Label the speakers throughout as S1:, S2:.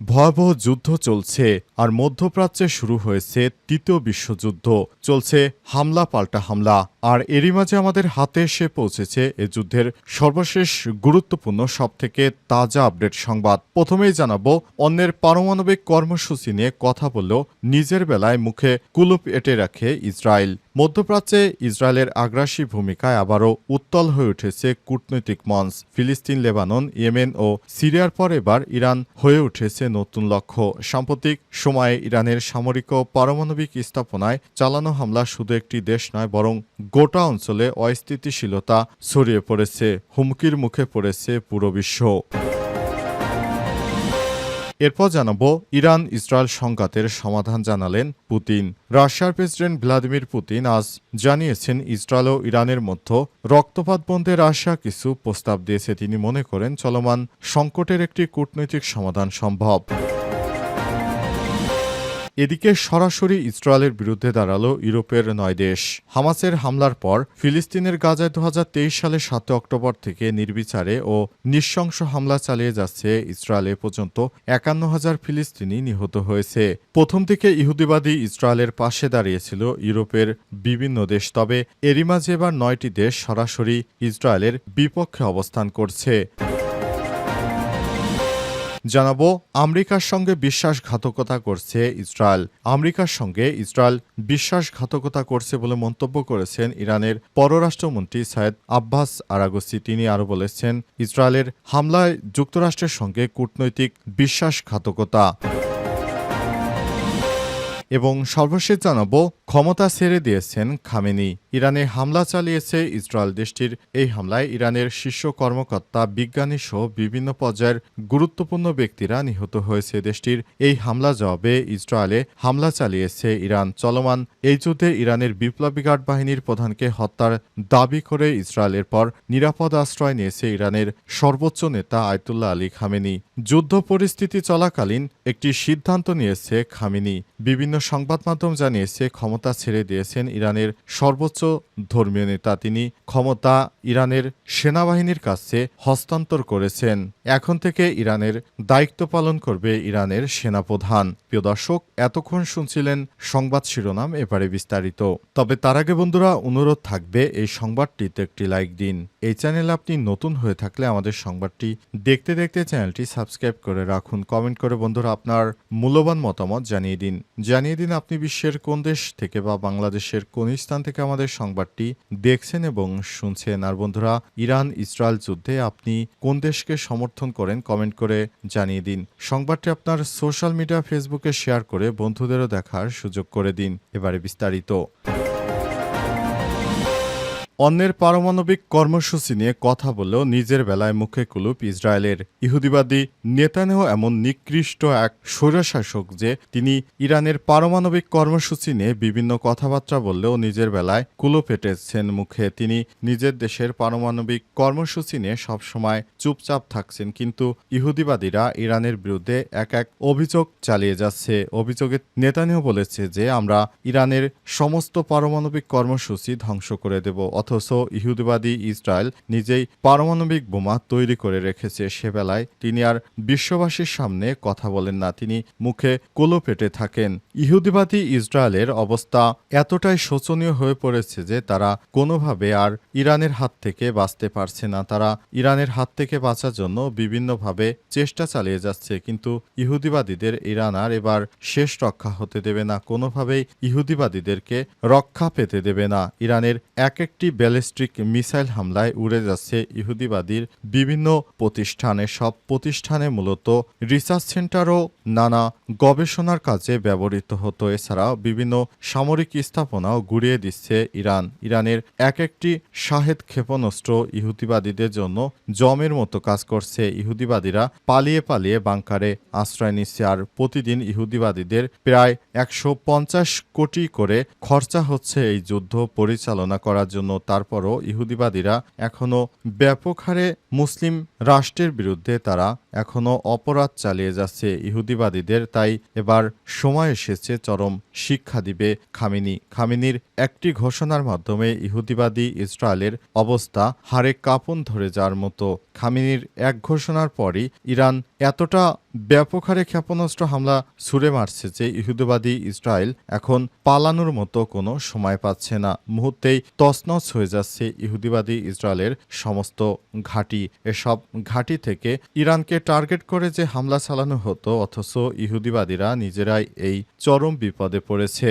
S1: ভয়াবহ যুদ্ধ চলছে আর মধ্যপ্রাচ্যে শুরু হয়েছে তৃতীয় বিশ্বযুদ্ধ। চলছে হামলা পাল্টা হামলা। আর এরই মাঝে আমাদের হাতে এসে পৌঁছেছে এ যুদ্ধের সর্বশেষ গুরুত্বপূর্ণ সবথেকে তাজা আপডেট সংবাদ। প্রথমেই জানাব, অন্যের পারমাণবিক কর্মসূচি নিয়ে কথা বললেও নিজের বেলায় মুখে কুলুপ এঁটে রাখে ইসরায়েল। মধ্যপ্রাচ্যে ইসরায়েলের আগ্রাসী ভূমিকায় আবারও উত্তল হয়ে উঠেছে কূটনৈতিক মঞ্চ। ফিলিস্তিন, লেবানন, ইয়েমেন ও সিরিয়ার পর এবার ইরান হয়ে উঠেছে নতুন লক্ষ্য। সাম্প্রতিক সময়ে ইরানের সামরিক ও পারমাণবিক স্থাপনায় চালানো হামলা শুধু একটি দেশ নয়, বরং গোটা অঞ্চলে অস্থিতিশীলতা ছড়িয়ে পড়েছে, হুমকির মুখে পড়েছে পুরো বিশ্ব। এরপর জানাব ইরান ইসরায়েল সংঘাতের সমাধান জানালেন পুতিন। রাশিয়ার প্রেসিডেন্ট ভ্লাদিমির পুতিন আজ জানিয়েছেন ইসরায়েল ও ইরানের মধ্যে রক্তপাত বন্ধে রাশিয়া কিছু প্রস্তাব দিয়েছে। তিনি মনে করেন চলমান সংকটের একটি কূটনৈতিক সমাধান সম্ভব। এদিকে সরাসরি ইসরায়েলের বিরুদ্ধে দাঁড়াল ইউরোপের নয় দেশ। হামাসের হামলার পর ফিলিস্তিনের গাজায় দুহাজার তেইশ সালের সাত অক্টোবর থেকে নির্বিচারে ও নৃশংস হামলা চালিয়ে যাচ্ছে ইসরায়েলে পর্যন্ত একান্ন হাজার ফিলিস্তিনি নিহত হয়েছে। প্রথম থেকে ইহুদিবাদী ইসরায়েলের পাশে দাঁড়িয়েছিল ইউরোপের বিভিন্ন দেশ, তবে এরই মাঝে এবার নয়টি দেশ সরাসরি ইসরায়েলের বিপক্ষে অবস্থান করছে। জানাব, আমেরিকার সঙ্গে বিশ্বাসঘাতকতা করছে ইসরায়েল। আমেরিকার সঙ্গে ইসরায়েল বিশ্বাসঘাতকতা করছে বলে মন্তব্য করেছেন ইরানের পররাষ্ট্রমন্ত্রী সায়েদ আব্বাস আরাগসি তিনি আরও বলেছেন, ইসরায়েলের হামলায় যুক্তরাষ্ট্রের সঙ্গে কূটনৈতিক বিশ্বাসঘাতকতা। এবং সর্বশেষ জানাব ক্ষমতা ছেড়ে দিয়েছেন খামেনি। ইরানে হামলা চালিয়েছে ইসরায়েল দেশটির। এই হামলায় ইরানের শীর্ষ কর্মকর্তা, বিজ্ঞানী সহ বিভিন্ন পর্যায়ের গুরুত্বপূর্ণ ব্যক্তিরা নিহত হয়েছে দেশটির। এই হামলা জবাবে ইসরায়েলে হামলা চালিয়েছে ইরান। চলমান এই যুদ্ধে ইরানের বিপ্লবী গার্ড বাহিনীর প্রধানকে হত্যার দাবি করে ইসরায়েলের পর নিরাপদ আশ্রয় নিয়েছে ইরানের সর্বোচ্চ নেতা আয়তুল্লাহ আলী খামেনি। যুদ্ধ পরিস্থিতি চলাকালীন একটি সিদ্ধান্ত নিয়েছে খামেনি। বিভিন্ন সংবাদ মাধ্যম জানিয়েছে ক্ষমতা ছেড়ে দিয়েছেন ইরানের সর্বোচ্চ ধর্মীয় নেতা। তিনি ক্ষমতা ইরানের সেনাবাহিনীর কাছে হস্তান্তর করেছেন। এখন থেকে ইরানের দায়িত্ব পালন করবে ইরানের সেনাপ্রধান। প্রিয় দর্শক, এতক্ষণ শুনছিলেন সংবাদ শিরোনাম, এবারে বিস্তারিত। তবে তার আগে বন্ধুরা, অনুরোধ থাকবে এই সংবাদটিতে একটি লাইক দিন। এই চ্যানেল আপনি নতুন হয়ে থাকলে আমাদের সংবাদটি দেখতে দেখতে চ্যানেলটি সাবস্ক্রাইব করে রাখুন। কমেন্ট করে বন্ধুরা আপনার মূল্যবান মতামত জানিয়ে দিন। জানিয়ে দিন আপনি বিশ্বের কোন দেশ থেকে বা বাংলাদেশের কোন স্থান থেকে আমাদের সংবাদটি দেখছেন এবং শুনছেন। আর বন্ধুরা ইরান ইসরায়েল যুদ্ধে আপনি কোন দেশকে সমর্থন করেন কমেন্ট করে জানিয়ে দিন। সংবাদটি আপনার সোশ্যাল মিডিয়া, ফেসবুকে শেয়ার করে বন্ধুদেরও দেখার সুযোগ করে দিন। এবারে বিস্তারিত। অন্যের পারমাণবিক কর্মসূচি নিয়ে কথা বললেও নিজের বেলায় মুখে কুলুপ ইসরায়েলের ইহুদিবাদী নেতানেহ এমন নিকৃষ্ট এক স্বৈরশাসক যে তিনি ইরানের পারমাণবিক কর্মসূচি নিয়ে বিভিন্ন কথাবার্তা বললেও নিজের বেলায় কুলুপ এঁটেছেন মুখে। তিনি নিজের দেশের পারমাণবিক কর্মসূচি নিয়ে সবসময় চুপচাপ থাকছেন, কিন্তু ইহুদিবাদীরা ইরানের বিরুদ্ধে এক এক অভিযোগ চালিয়ে যাচ্ছে। অভিযোগে নেতানেহ বলেছে যে, আমরা ইরানের সমস্ত পারমাণবিক কর্মসূচি ধ্বংস করে দেব অথচ ইহুদিবাদী ইসরায়েল নিজেই পারমাণবিক বোমা তৈরি করে রেখেছে। সে বেলায় তিনি আর বিশ্ববাসীর সামনে কথা বলেন না। তিনি মুখে কোলো পেটে থাকেন। ইহুদিবাদী ইসরায়েলের অবস্থা এতটাই শোচনীয় হয়ে পড়েছে যে তারা কোনোভাবে আর ইরানের হাত থেকে বাঁচতে পারছে না। তারা ইরানের হাত থেকে বাঁচার জন্য বিভিন্নভাবে চেষ্টা চালিয়ে যাচ্ছে, কিন্তু ইহুদিবাদীদের ইরান আর এবার শেষ রক্ষা হতে দেবে না। কোনোভাবেই ইহুদিবাদীদেরকে রক্ষা পেতে দেবে না। ইরানের এক একটি ব্যালিস্টিক মিসাইল হামলায় উড়ে যাচ্ছে ইহুদিবাদীর বিভিন্ন প্রতিষ্ঠানে। সব প্রতিষ্ঠানে মূলত রিসার্চ সেন্টারও নানা গবেষণার কাজে ব্যবহৃত হতো। এছাড়াও বিভিন্ন সামরিক স্থাপনাও গুড়িয়ে দিচ্ছে ইরান। ইরানের এক একটি শাহেদ ক্ষেপণাস্ত্র ইহুদিবাদীদের জন্য জমের মতো কাজ করছে। ইহুদিবাদীরা পালিয়ে পালিয়ে বাংকারে আশ্রয় নিচ্ছে। আর প্রতিদিন ইহুদিবাদীদের প্রায় একশো পঞ্চাশ কোটি করে খরচা হচ্ছে এই যুদ্ধ পরিচালনা করার জন্য। তারপরও ইহুদিবাদীরা এখনও ব্যাপক হারে মুসলিম রাষ্ট্রের বিরুদ্ধে তারা এখনও অপরাধ চালিয়ে যাচ্ছে ইহুদিবাদীদের। তাই এবার সময় এসেছে চরম শিক্ষা দিবে খামিনি। খামিনির একটি ঘোষণার মাধ্যমে ইহুদিবাদী ইসরায়েলের অবস্থা হারে কাঁপন ধরে যাওয়ার মতো। খামিনির এক ঘোষণার পরই ইরান এতটা ব্যাপক হারে ক্ষেপণাস্ত্র হামলা ছুড়ে মারছে যে ইহুদিবাদী ইসরায়েল এখন পালানোর মতো কোনো সময় পাচ্ছে না। মুহূর্তেই তছনছ হয়ে যাচ্ছে ইহুদিবাদী ইসরায়েলের সমস্ত ঘাঁটি। এসব ঘাঁটি থেকে ইরানকে টার্গেট করে যে হামলা চালানো হতো, অথচ ইহুদিবাদীরা নিজেরাই এই চরম বিপদে পড়েছে।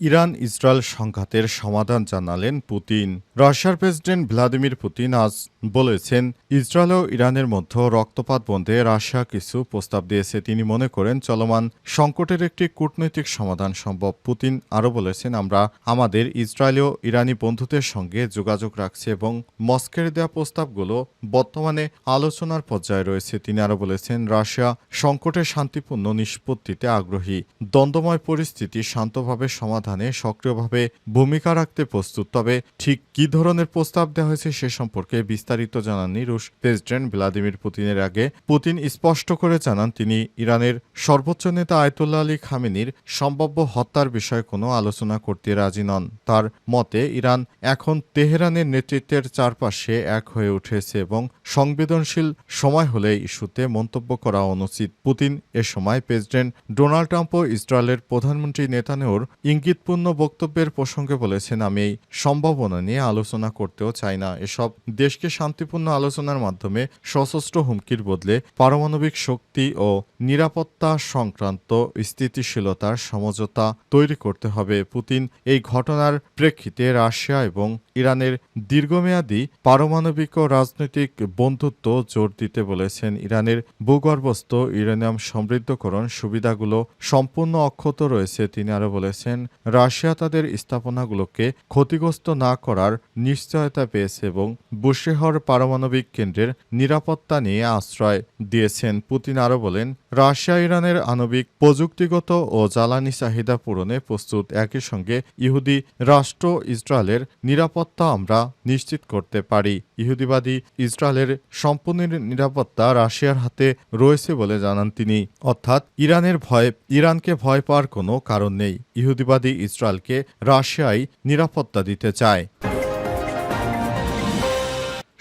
S1: ইরান ইসরায়েল সংঘাতের সমাধান জানালেন পুতিন। রাশিয়ার প্রেসিডেন্ট ভ্লাদিমির পুতিন আজ বলেছেন, ইসরায়েল ও ইরানের মধ্যে রক্তপাত বন্ধে রাশিয়া কিছু প্রস্তাব দিয়েছে। তিনি মনে করেন, চলমান সংকটের একটি কূটনৈতিক সমাধান সম্ভব। পুতিন আরও বলেছেন, আমরা আমাদের ইসরায়েল ও ইরানি বন্ধুদের সঙ্গে যোগাযোগ রাখছি এবং মস্কের দেওয়া প্রস্তাবগুলো বর্তমানে আলোচনার পর্যায়ে রয়েছে। তিনি আরও বলেছেন, রাশিয়া সংকটের শান্তিপূর্ণ নিষ্পত্তিতে আগ্রহী। দ্বন্দ্বময় পরিস্থিতি শান্তভাবে সমাধানে সক্রিয়ভাবে ভূমিকা রাখতে প্রস্তুত। তবে ঠিক কী ধরনের প্রস্তাব দেওয়া হয়েছে সে সম্পর্কে বিস্তারিত জানাননি রুশ প্রেসিডেন্ট ভ্লাদিমির পুতিনের আগে। পুতিন স্পষ্ট করে জানান, তিনি ইরানের সর্বোচ্চ নেতা আয়তুল্লাহ আলী খামেনির সম্ভাব্য হত্যার বিষয়ে কোনো আলোচনা করতে রাজি নন। তার মতে, ইরান এখন তেহরানের নেতৃত্বের চারপাশে এক হয়ে উঠেছে এবং সংবেদনশীল সময় হলে ইস্যুতে মন্তব্য করা অনুচিত। পুতিন এ সময় প্রেসিডেন্ট ডোনাল্ড ট্রাম্প ও ইসরায়েলের প্রধানমন্ত্রী নেতানেওর ইঙ্গিতপূর্ণ বক্তব্যের প্রসঙ্গে বলেছেন, আমি এই সম্ভাবনা নিয়ে আলোচনা করতেও চায় না। এসব দেশকে শান্তিপূর্ণ আলোচনার মাধ্যমে সশস্ত্র হুমকির বদলে পারমাণবিক শক্তি ও নিরাপত্তা সংক্রান্ত স্থিতিশীলতার সমঝোতা তৈরি করতে হবে। পুতিন এই ঘটনার প্রেক্ষিতে রাশিয়া এবং ইরানের দীর্ঘমেয়াদী পারমাণবিক ও রাজনৈতিক বন্ধুত্ব জোর দিতে বলেছেন। ইরানের ভূগর্ভস্থ ইউরেনিয়াম সমৃদ্ধকরণ সুবিধাগুলো সম্পূর্ণ অক্ষত রয়েছে, তিনি আরও বলেছেন। রাশিয়া তাদের স্থাপনাগুলোকে ক্ষতিগ্রস্ত না করার নিশ্চয়তা পেয়েছে এবং বুশেহর পারমাণবিক কেন্দ্রের নিরাপত্তা নিয়ে আশ্রয় দিয়েছেন পুতিন আরও বলেন, রাশিয়া, ইরানের আণবিক, প্রযুক্তিগত ও জ্বালানি চাহিদা পূরণে প্রস্তুত একই সঙ্গে ইহুদি রাষ্ট্র ইসরায়েলের নিরাপত্তা আমরা নিশ্চিত করতে পারি। ইহুদিবাদী ইসরায়েলের সম্পূর্ণ নিরাপত্তা রাশিয়ার হাতে রয়েছে বলে জানান তিনি। অর্থাৎ ইরানের ভয়, ইরানকে ভয় পাওয়ার কোনো কারণ নেই। ইহুদিবাদী ইসরায়েলকে রাশিয়াই নিরাপত্তা দিতে চায়।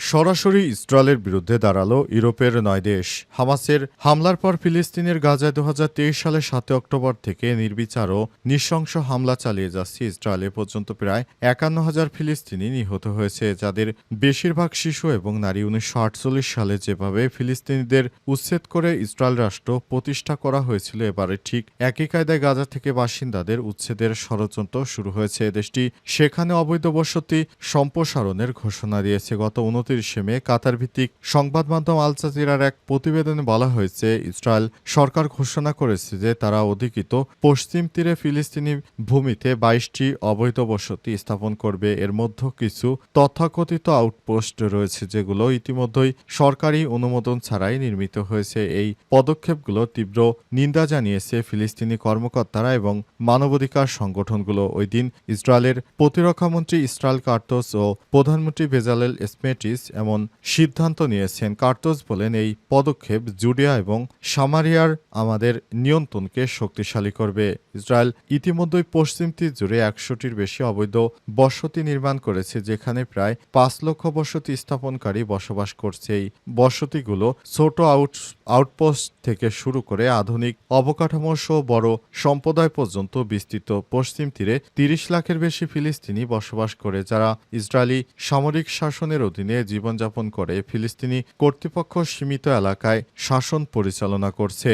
S1: সরাসরি ইসরায়েলের বিরুদ্ধে দাঁড়াল ইউরোপের নয় দেশ। হামাসের হামলার পর ফিলিস্তিনের গাজায় দুহাজার তেইশ সালের সাতই অক্টোবর থেকে নির্বিচার ও নৃশংস হামলা চালিয়ে যাচ্ছে ইসরায়েলে। পর্যন্ত প্রায় একান্ন হাজার ফিলিস্তিনি নিহত হয়েছে, যাদের বেশিরভাগ শিশু এবং নারী উনিশশো আটচল্লিশ সালে যেভাবে ফিলিস্তিনিদের উচ্ছেদ করে ইসরায়েল রাষ্ট্র প্রতিষ্ঠা করা হয়েছিল, এবারে ঠিক একই কায়দায় গাজা থেকে বাসিন্দাদের উচ্ছেদের ষড়যন্ত্র শুরু হয়েছে। দেশটি সেখানে অবৈধ বসতি সম্প্রসারণের ঘোষণা দিয়েছে। গত উনত্রিশে মে কাতার ভিত্তিক সংবাদ মাধ্যম আল জাজিরার এক প্রতিবেদনে বলা হয়েছে, ইসরায়েল সরকার ঘোষণা করেছে যে তারা অধিকৃত পশ্চিম তীরে ফিলিস্তিনি ভূমিতে বাইশটি অবৈধ বসতি স্থাপন করবে। এর মধ্যে কিছু তথাকথিত আউটপোস্ট রয়েছে যেগুলো ইতিমধ্যেই সরকারি অনুমোদন ছাড়াই নির্মিত হয়েছে। এই পদক্ষেপগুলো তীব্র নিন্দা জানিয়েছে ফিলিস্তিনি কর্মকর্তারা এবং মানবাধিকার সংগঠনগুলো। ওই দিন ইসরায়েলের প্রতিরক্ষামন্ত্রী ইসরায়েল কার্টোস ও প্রধানমন্ত্রী বেজালেল স্মেটিস এমন সিদ্ধান্ত নিয়েছেন কার্টোস বলেন এই পদক্ষেপ জুডিয়া এবং সামারিয়ার আমাদের নিয়ন্ত্রণকে শক্তিশালী করবে। ইসরায়েল ইতিমধ্যেই পশ্চিম তীর জুড়ে একশোটির বেশি অবৈধ বসতি নির্মাণ করেছে, যেখানে প্রায় পাঁচ লক্ষ বসতি স্থাপনকারী বসবাস করছে। এই বসতিগুলো ছোট আউট, আউটপোস্ট থেকে শুরু করে আধুনিক অবকাঠামো সহ বড় সম্প্রদায় পর্যন্ত বিস্তৃত। পশ্চিম তীরে তিরিশ লাখের বেশি ফিলিস্তিনি বসবাস করে, যারা ইসরায়েলি সামরিক শাসনের অধীনে জীবনযাপন করে ফিলিস্তিনি কর্তৃপক্ষ সীমিত এলাকায় শাসন পরিচালনা করছে।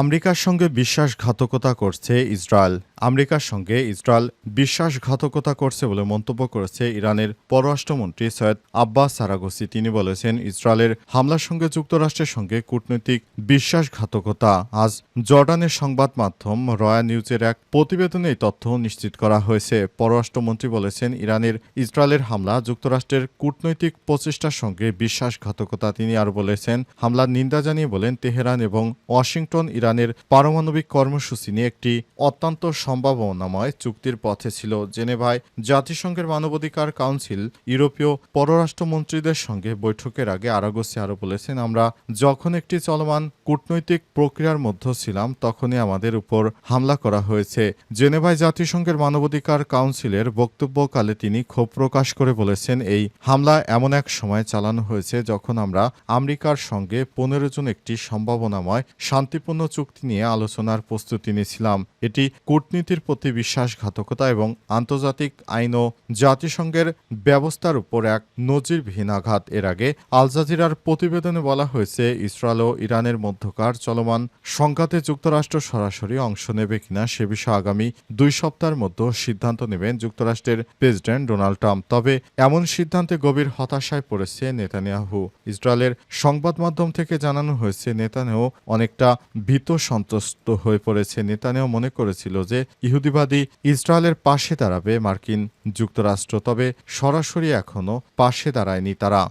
S1: আমেরিকার সঙ্গে বিশ্বাসঘাতকতা করছে ইসরায়েল। আমেরিকার সঙ্গে ইসরায়েল বিশ্বাসঘাতকতা করছে বলে মন্তব্য করেছে ইরানের পররাষ্ট্রমন্ত্রী সৈয়দ আব্বাস সারাগোসি। তিনি বলেছেন, ইসরায়েলের হামলার সঙ্গে যুক্তরাষ্ট্রের সঙ্গে কূটনৈতিক বিশ্বাসঘাতকতা। আজ জর্ডানের সংবাদ মাধ্যম রয়া নিউজের এক প্রতিবেদনে এই তথ্য নিশ্চিত করা হয়েছে। পররাষ্ট্রমন্ত্রী বলেছেন, ইরানের ইসরায়েলের হামলা যুক্তরাষ্ট্রের কূটনৈতিক প্রচেষ্টার সঙ্গে বিশ্বাসঘাতকতা। তিনি আর বলেছেন, হামলার নিন্দা জানিয়ে বলেন, তেহরান এবং ওয়াশিংটন ইরানের পারমাণবিক কর্মসূচি নিয়ে একটি অত্যন্ত সম্ভাবনাময় চুক্তির পথে ছিল জেনেভায় জাতিসংঘের মানবাধিকার কাউন্সিল, ইউরোপীয় পররাষ্ট্রমন্ত্রীদের সঙ্গে বৈঠকের আগে আরাগোসি আরও বলেছেন, আমরা যখন একটি চলমান কূটনৈতিক প্রক্রিয়ার মধ্যে ছিলাম, তখনই আমাদের উপর হামলা করা হয়েছে। জেনেভায় জাতিসংঘের মানবাধিকার কাউন্সিলের বক্তব্যকালে তিনি ক্ষোভ প্রকাশ করে বলেছেন, এই হামলা এমন এক সময় চালানো হয়েছে যখন আমরা আমেরিকার সঙ্গে পনেরো জন একটি সম্ভাবনাময় শান্তিপূর্ণ চুক্তি নিয়ে আলোচনার প্রস্তুতি নিয়েছিলাম। এটি কূটনীতির প্রতি বিশ্বাসঘাতকতা এবং আন্তর্জাতিক আইন ও জাতিসংঘের ব্যবস্থার উপর এক নজিরবিহীন আঘাত। এর আগে আল জাজিরার প্রতিবেদনে বলা হয়েছে, ইসরায়েল ও ইরানের মধ্যকার চলমান সংঘাতে যুক্তরাষ্ট্র সরাসরি অংশ নেবে কিনা সে বিষয়ে আগামী দুই সপ্তাহের মধ্যে সিদ্ধান্ত নেবেন যুক্তরাষ্ট্রের প্রেসিডেন্ট ডোনাল্ড ট্রাম্প। তবে এমন সিদ্ধান্তে গভীর হতাশায় পড়েছে নেতানিয়াহু। ইসরায়েলের সংবাদ মাধ্যম থেকে জানানো হয়েছে, নেতানিয়াহু অনেকটা ভীত সন্ত্রস্ত হয়ে পড়েছে। নেতানিয়াহু মনে করেছিল যে ইহুদিবাদী ইসরায়েলের পাশে দাঁড়াবে মার্কিন যুক্তরাষ্ট্র তবে সরাসরি এখনও পাশে দাঁড়ায়নি তারা।